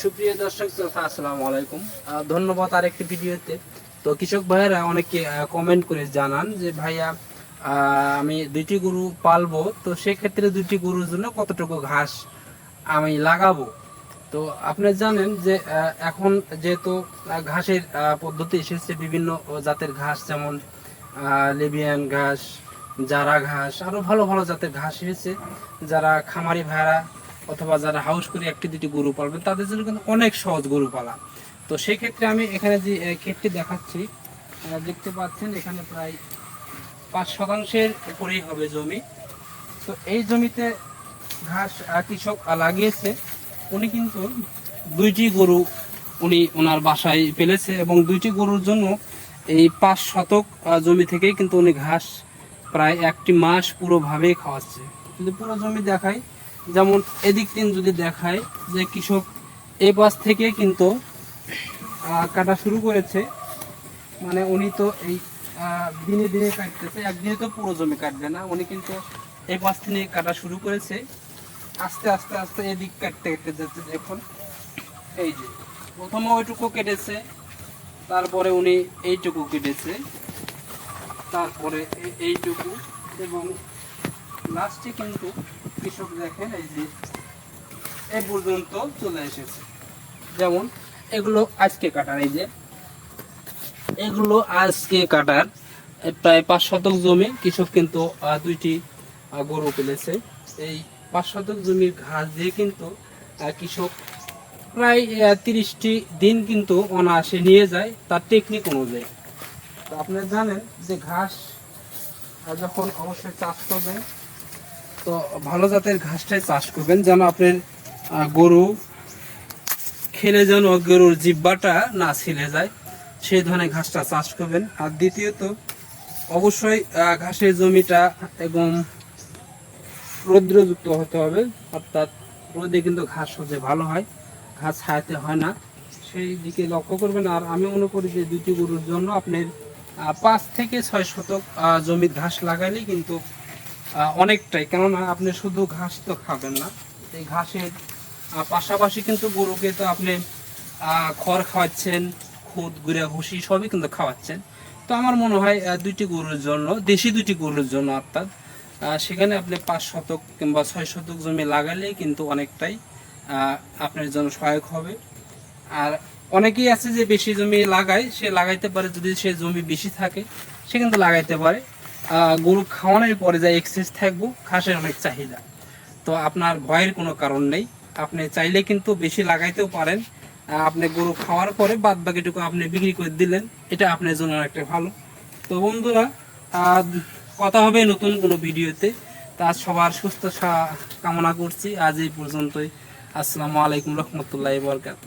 সুপ্রিয় দর্শক শ্রোতা আলাইকুম। ধন্যবাদ আর একটি ভিডিওতে। তো কৃষক ভাইয়েরা অনেকে কমেন্ট করে জানান যে, ভাইয়া আমি দুইটি গরু পালবো, তো সেক্ষেত্রে দুইটি গরুর জন্য কতটুকু ঘাস আমি লাগাবো? তো আপনি জানেন যে এখন যেহেতু ঘাসের পদ্ধতি এসেছে বিভিন্ন জাতের ঘাস, যেমন লিবিয়ান ঘাস, জারা ঘাস, আরও ভালো ভালো জাতের ঘাস এসেছে। যারা খামারি ভাড়া অথবা যারা হাউস করে একটি দুটি গরু পালবেন তাদের জন্য কিন্তু অনেক সহজ গরু পালা। তো সেই ক্ষেত্রে আমি এখানে যে আহ, ক্ষেতটি দেখাচ্ছি দেখতে পাচ্ছেন এখানে প্রায় পাঁচ শতাংশের উপরেই হবে জমি। তো এই জমিতে ঘাস কৃষক লাগিয়েছে। উনি কিন্তু দুইটি গরু উনি ওনার বাসায় ফেলেছে এবং দুইটি গরুর জন্য এই পাঁচ শতক জমি থেকেই কিন্তু উনি ঘাস প্রায় একটি মাস পুরোভাবেই খাওয়াচ্ছে। যদি পুরো জমি দেখাই যেমন এদিক দিন যদি দেখায় যে কৃষক এই পাশ থেকে কিন্তু কাটা শুরু করেছে। মানে উনি তো এই দিনে দিনে কাটতেছে। একদিনে তো পুরো জমি কাটবে না। উনি কিন্তু এই পাশ থেকে কাটা শুরু করেছে। আস্তে আস্তে আস্তে এদিক কাটতে কাটতে যাচ্ছে। দেখুন, এই যে প্রথমে ওইটুকু কেটেছে, তারপরে উনি এইটুকু কেটেছে, তারপরে এই- এইটুকু এবং লাস্টে কিন্তু কৃষক দেখেন, এই যে এ পর্যন্ত চলে এসেছে। যেমন, এগুলো আজকে কাটার, এই যে এগুলো আজকে কাটার প্রায় পাঁচ শতক জমি কৃষক কিন্তু দুইটি গরু পেলেছে এই পাঁচ শতক জমির ঘাস দিয়ে কিন্তু কৃষক প্রায় তিরিশটি দিন কিন্তু অনায়াসে নিয়ে যায়, তার টেকনিক অনুযায়ী। তো আপনারা জানেন যে ঘাস যখন অবশ্যই চাষ করবেন তো ভালো জাতের ঘাসটাই চাষ করবেন। যেন আপনার গরু খেলে যেন গরুর জিব্বাটা না ছিলে যায়, সেই ধরনের ঘাসটা চাষ করবেন। আর দ্বিতীয়ত, অবশ্যই ঘাসের জমিটা এবং রৌদ্রযুক্ত হতে হবে। অর্থাৎ রোদে কিন্তু ঘাস সহজে ভালো হয়, ঘাস ছায়াতে হয় না। সেই দিকে লক্ষ্য করবেন। আর আমি মনে করি যে দুটি গরুর জন্য আপনার পাঁচ থেকে ছয় শতক জমির ঘাস লাগাইলেই কিন্তু অনেকটাই, কেননা আপনি শুধু ঘাস তো খাবেন না, এই ঘাসের পাশাপাশি কিন্তু গরুকে তো আপনি খড় খাওয়াচ্ছেন, খুদ, গুঁড়া, ভুসি সবই কিন্তু খাওয়াচ্ছেন। তো আমার মনে হয় দুইটি গরুর জন্য, দেশি দুইটি গরুর জন্য অর্থাৎ সেখানে আপনি পাঁচ শতক কিংবা ছয় শতক জমি লাগালে কিন্তু অনেকটাই আপনার জন্য সহায়ক হবে। আর অনেকেই আছে যে বেশি জমি লাগায়, সে লাগাইতে পারে, যদি সে জমি বেশি থাকে, সে কিন্তু লাগাইতে পারে। গরু খাওয়ানোর পরে যা এক্সেস থাকব, ঘাসের অনেক চাহিদা। তো আপনার ভয়ের কোনো কারণ নেই। আপনি চাইলে কিন্তু বেশি লাগাইতেও পারেন। আপনি গরু খাওয়ার পরে বাদ বাকিটুকু আপনি বিক্রি করে দিলেন, এটা আপনার জন্য একটা ভালো। তো বন্ধুরা কথা হবে নতুন কোনো ভিডিওতে। তা সবার সুস্থ কামনা করছি। আজ এই পর্যন্তই। আসসালামু আলাইকুম রহমতুল্লাহ বরকাত